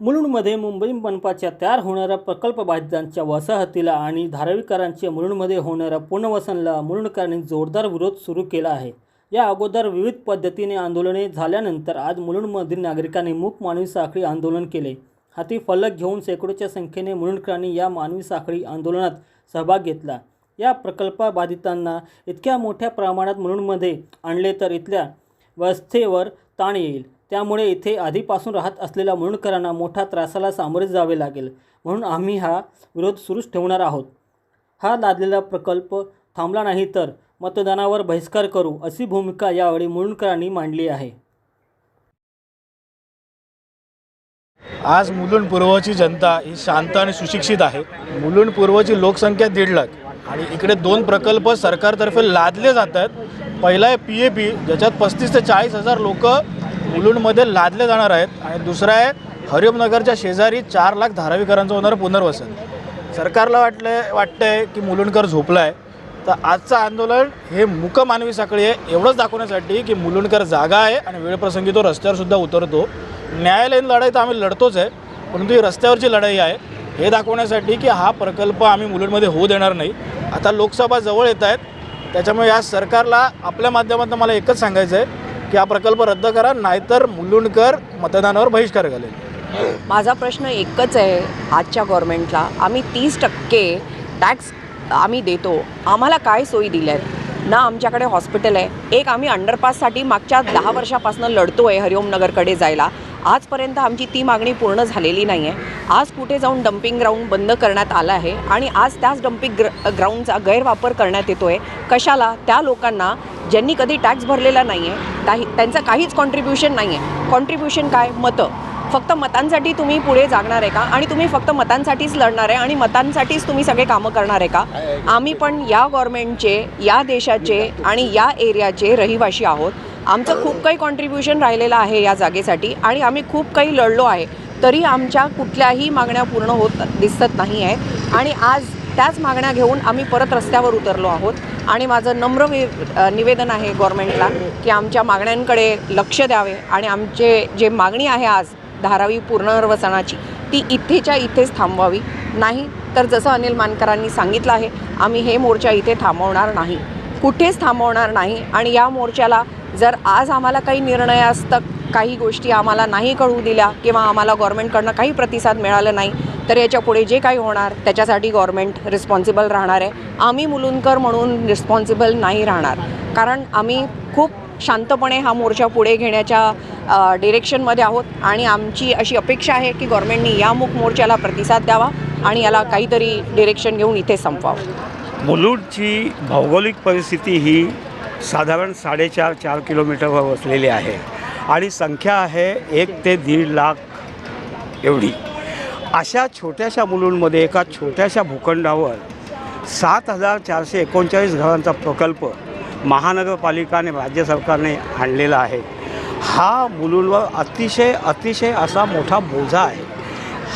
मुलुंडमध्ये मुंबई मनपाच्या तयार होणाऱ्या प्रकल्प बाधितांच्या वसाहतीला आणि धारावीकरांच्या मुलुंडमध्ये होणाऱ्या पुनर्वसनला मुलुंडकरांनी जोरदार विरोध सुरू केला आहे. या अगोदर विविध पद्धतीने आंदोलने झाल्यानंतर आज मुलुंडमधील नागरिकांनी मूक मानवी साखळी आंदोलन केले. हाती फलक घेऊन शेकडोच्या संख्येने मुलुंडकरांनी या मानवी साखळी आंदोलनात सहभाग घेतला. या प्रकल्पबाधितांना इतक्या मोठ्या प्रमाणात मुलुंडमध्ये आणले तर इथल्या व्यवस्थेवर ताण येईल. त्यामुळे इथे आधीपासून राहत असलेल्या मुलुंडकरांना मोठ्या त्रासाला सामोरे जावे लागेल म्हणून आम्ही हा विरोध सुरूच ठेवणार आहोत. हा लादलेला प्रकल्प थांबला नाही तर मतदानावर बहिष्कार करू अशी भूमिका यावेळी मुलुंडकरांनी मांडली आहे. आज मुलुंड पूर्वची जनता ही शांत आणि सुशिक्षित आहे. मुलुंड पूर्वची लोकसंख्या दीड लाख आणि इकडे दोन प्रकल्प सरकारतर्फे लादले जातात. पहिला आहे पी ए पी ज्याच्यात पस्तीस ते चाळीस हजार लोक मुलुंडमध्ये लादले जाणार आहेत आणि दुसरं आहे हरिओमनगरच्या शेजारी चार लाख धारावीकरांचं होणारं पुनर्वसन. सरकारला वाटलं वाटतं आहे की मुलुंडकर झोपला आहे तर आजचं आंदोलन हे मुक मानवी साखळी आहे एवढंच दाखवण्यासाठी की मुलुंडकर जागा आहे आणि वेळप्रसंगी तो रस्त्यावरसुद्धा उतरतो. न्यायालयीन लढाई तर आम्ही लढतोच आहे परंतु ही रस्त्यावरची लढाई आहे. हे दाखवण्यासाठी की हा प्रकल्प आम्ही मुलुंडमध्ये होऊ देणार नाही. आता लोकसभा जवळ येत आहेत त्याच्यामुळे या सरकारला आपल्या माध्यमातून मला एकच सांगायचं आहे की हा प्रकल्प रद्द करा नाहीतर मुलुंडकर मतदानावर बहिष्कार घालेल. माझा प्रश्न एकच आहे आजच्या गव्हर्मेंटला आम्ही तीस टक्के टॅक्स आम्ही देतो. आम्हाला काय सोयी दिल्या आहेत? ना आमच्याकडे हॉस्पिटल आहे. एक आम्ही अंडरपाससाठी मागच्या दहा वर्षापासून लढतो आहे हरिओमनगरकडे जायला. आजपर्यंत आमची ती मागणी पूर्ण झालेली नाही आहे आज कुठे जाऊन डम्पिंग ग्राउंड बंद करण्यात आलं आहे आणि आज त्याच डम्पिंग ग्र ग्राउंडचा गैरवापर करण्यात येतो आहे कशाला? त्या लोकांना ज्यांनी कधी टॅक्स भरलेला नाही आहे काही त्यांचं काहीच कॉन्ट्रीब्युशन नाही आहे कॉन्ट्रीब्युशन काय? मतं. फक्त मतांसाठी तुम्ही पुढे जागणार आहे का? आणि तुम्ही फक्त मतांसाठीच लढणार आहे आणि मतांसाठीच तुम्ही सगळे कामं करणार आहे का? आम्ही पण या गव्हर्मेंटचे या देशाचे आणि या एरियाचे रहिवाशी आहोत. आमचं खूप काही कॉन्ट्रीब्युशन राहिलेलं आहे या जागेसाठी आणि आम्ही खूप काही लढलो आहे. तरी आमच्या कुठल्याही मागण्या पूर्ण होत दिसत नाही आहेत आणि आज त्याच मागण्या घेऊन आम्ही परत रस्त्यावर उतरलो आहोत. आणि माझं नम्र निवेदन आहे गव्हर्मेंटला की आमच्या मागण्यांकडे लक्ष द्यावे आणि आमचे जे मागणी आहे आज धारावी पुनर्वसनाची ती इथेच्या इथेच थांबवावी. नाही तर जसं अनिल मानकरांनी सांगितलं आहे आम्ही हे मोर्चा इथे थांबवणार नाही. कुठेच थांबवणार नाही. आणि या मोर्चाला जर आज आम्हाला काही निर्णयास्तक काही गोष्टी आम्हाला नाही कळू दिल्या किंवा आम्हाला गव्हर्मेंटकडनं काही प्रतिसाद मिळाला नाही तर याच्यापुढे जे काही होणार त्याच्यासाठी गव्हर्मेंट रिस्पॉन्सिबल राहणार आहे. आम्ही मुलुंडकर म्हणून रिस्पॉन्सिबल नाही राहणार. कारण आम्ही खूप शांतपणे हा मोर्चा पुढे घेण्याच्या डिरेक्शनमध्ये आहोत आणि आमची अशी अपेक्षा आहे की गव्हर्मेंटनी या मूक मोर्चाला प्रतिसाद द्यावा आणि याला काहीतरी डिरेक्शन घेऊन इथे संपवावं. मुलुंडची भौगोलिक परिस्थिती ही साधारण साडेचार चार किलोमीटरवर वसलेली आहे. आणि संख्या आहे एक ते दीड लाख एवढी. अशा छोट्याशा मुलुंडमध्ये एका छोट्याशा भूखंडावर सात हजार चारशे एकोणचाळीस घरांचा प्रकल्प महानगरपालिकाने राज्य सरकारने आणलेला आहे. हा मुलुंडवर अतिशय अतिशय असा मोठा बोजा आहे.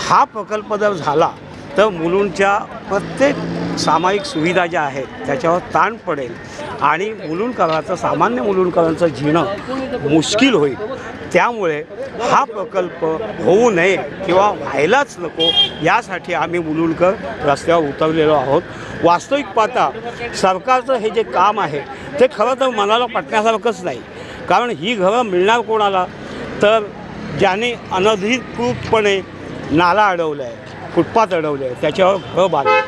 हा प्रकल्प जर झाला तर मुलुंडच्या प्रत्येक सामायिक सुविधा ज्या आहेत त्याच्यावर ताण पडेल. आणि मुलुंडकरांचं सामान्य मुलुंडकरांचं जीणं मुश्किल होईल. त्यामुळे हा प्रकल्प होऊ नये किंवा व्हायलाच नको यासाठी आम्ही मुलुंडकर रस्त्यावर उतरलेलो आहोत. वास्तविक पाहता सरकारचं हे जे काम आहे ते खरं तर मनाला पटण्यासारखंच नाही. कारण ही घरं मिळणार कोणाला? तर ज्याने अनधिकृतपणे नाला अडवलं आहे फुटपाथ अडवलं आहे त्याच्यावर घरं बांधले.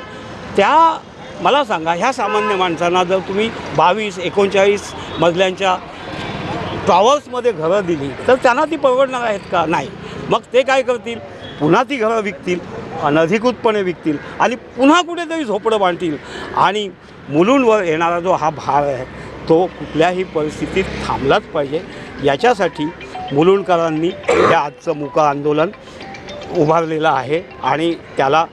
त्या मला सांगा ह्या सामान्य माणसांना जर तुम्ही बावीस एकोणचाळीस मजल्यांच्या टॉवर्समध्ये घरं दिली तर त्यांना ती परवडणार आहेत का? नाही. मग ते काय करतील? पुन्हा ती घरं विकतील अनधिकृतपणे विकतील आणि पुन्हा कुठेतरी झोपडं बांधतील. आणि मुलूंवर येणारा जो हा भार आहे तो कुठल्याही परिस्थितीत थांबलाच पाहिजे. याच्यासाठी मुलुंडकरांनी या आजचं मुका आंदोलन उभारलेलं आहे आणि त्याला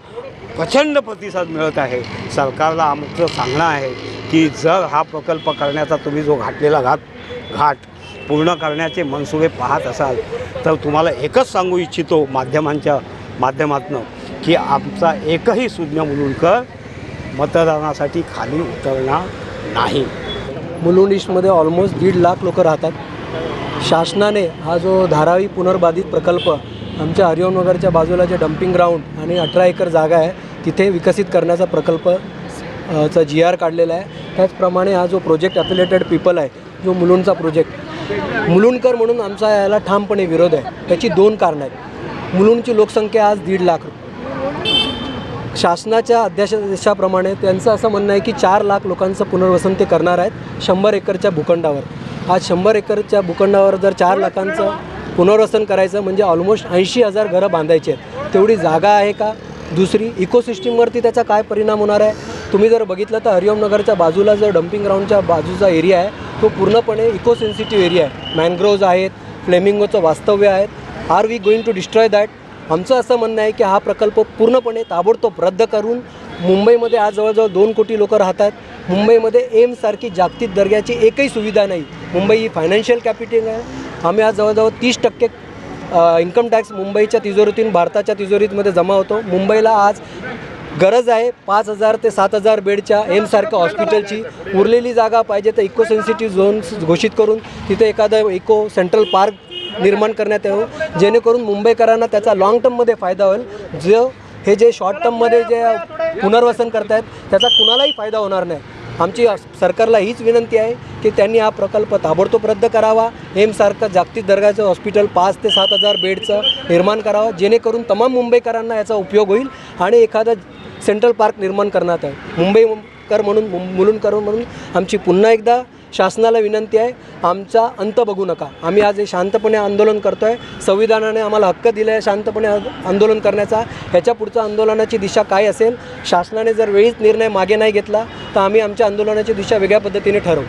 प्रचंड प्रतिसाद मिळत आहे. सरकारला आमचं सांगणं आहे की जर हा प्रकल्प करण्याचा तुम्ही जो घातलेला घात घाट पूर्ण करण्याचे मनसुबे पाहत असाल तर तुम्हाला एकच सांगू इच्छितो माध्यमांच्या माध्यमातून की आमचा एकही सुज्ञ मुलुंडकर मतदानासाठी खाली उतरणार नाही. मुलुंड ईस्टमध्ये ऑलमोस्ट दीड लाख लोक राहतात. शासनाने हा जो धारावी पुनर्बाधित प्रकल्प आमच्या हरिओम नगरच्या बाजूला जे डम्पिंग ग्राउंड आणि अठरा एकर जागा आहे तिथे विकसित करण्याचा प्रकल्प चा जी आर काढलेला आहे. त्याचप्रमाणे हा जो प्रोजेक्ट अफिलेटेड पीपल आहे जो मुलुंडचा प्रोजेक्ट मुलुंडकर म्हणून आमचा याला ठामपणे विरोध आहे. त्याची दोन कारणं आहेत. मुलुंडची लोकसंख्या आज दीड लाख शासनाच्या अध्यादेशाप्रमाणे त्यांचं असं म्हणणं आहे की चार लाख लोकांचं पुनर्वसन ते करणार आहेत शंभर एकरच्या भूखंडावर. आज शंभर एकरच्या भूखंडावर जर चार लाखांचं पुनर्वसन करायचं म्हणजे ऑलमोस्ट ऐंशी हजार घरं बांधायची आहेत. तेवढी जागा आहे का? दुसरी इकोसिस्टीमवरती त्याचा काय परिणाम होणार आहे? तुम्ही जर बघितलं तर हरिओम नगरच्या बाजूला जो डम्पिंग ग्राउंडच्या बाजूचा एरिया आहे तो पूर्णपणे इको सेन्सिटिव्ह एरिया आहे. मॅनग्रोव्ज आहेत फ्लेमिंगोचं वास्तव्य आहेत. Are we going to destroy that आमचं असं म्हणणं आहे की हा प्रकल्प पूर्णपणे ताबडतोब रद्द करून मुंबईमध्ये आज जवळजवळ दोन कोटी लोक राहतात. मुंबईमध्ये एम्ससारखी जागतिक दर्जाची एकही सुविधा नाही. मुंबई ही फायनान्शियल कॅपिटल आहे. आम्ही आज जवळजवळ तीस टक्के इन्कम टॅक्स मुंबईच्या तिजोरीतून भारताच्या तिजोरीतमध्ये जमा होतो. मुंबईला आज गरज आहे पाच हजार ते सात हजार बेडच्या एमसारख्या हॉस्पिटलची उरलेली जागा पाहिजे तर इको सेन्सिटिव्ह झोन्स घोषित करून तिथे एखादं इको सेंट्रल पार्क निर्माण करण्यात यावं. जेणेकरून मुंबईकरांना त्याचा लाँग टर्ममध्ये फायदा होईल. जो हे जे शॉर्ट टर्ममध्ये जे पुनर्वसन करतायत त्याचा कुणालाही फायदा होणार नाही. आमची सरकारला हीच विनंती आहे की त्यांनी हा प्रकल्प ताबडतोब रद्द करावा. एमसारखं जागतिक दर्जाचं हॉस्पिटल पाच ते सात हजार बेडचं निर्माण करावं. जेणेकरून तमाम मुंबईकरांना याचा उपयोग होईल आणि एखादं सेंट्रल पार्क निर्माण करण्यात आहे मुंबईकर म्हणून मुलुंडकर म्हणून आमची पुन्हा एकदा शासनाला विनंती आहे आमचा अंत बघू नका. आम्ही आज हे शांतपणे आंदोलन करतो आहे संविधानाने आम्हाला हक्क दिला आहे शांतपणे आंदोलन करण्याचा. ह्याच्या पुढचं आंदोलनाची दिशा काय असेल? शासनाने जर वेळीच निर्णय मागे नाही घेतला तर आम्ही आमच्या आंदोलनाची दिशा वेगळ्या पद्धतीने ठरवू.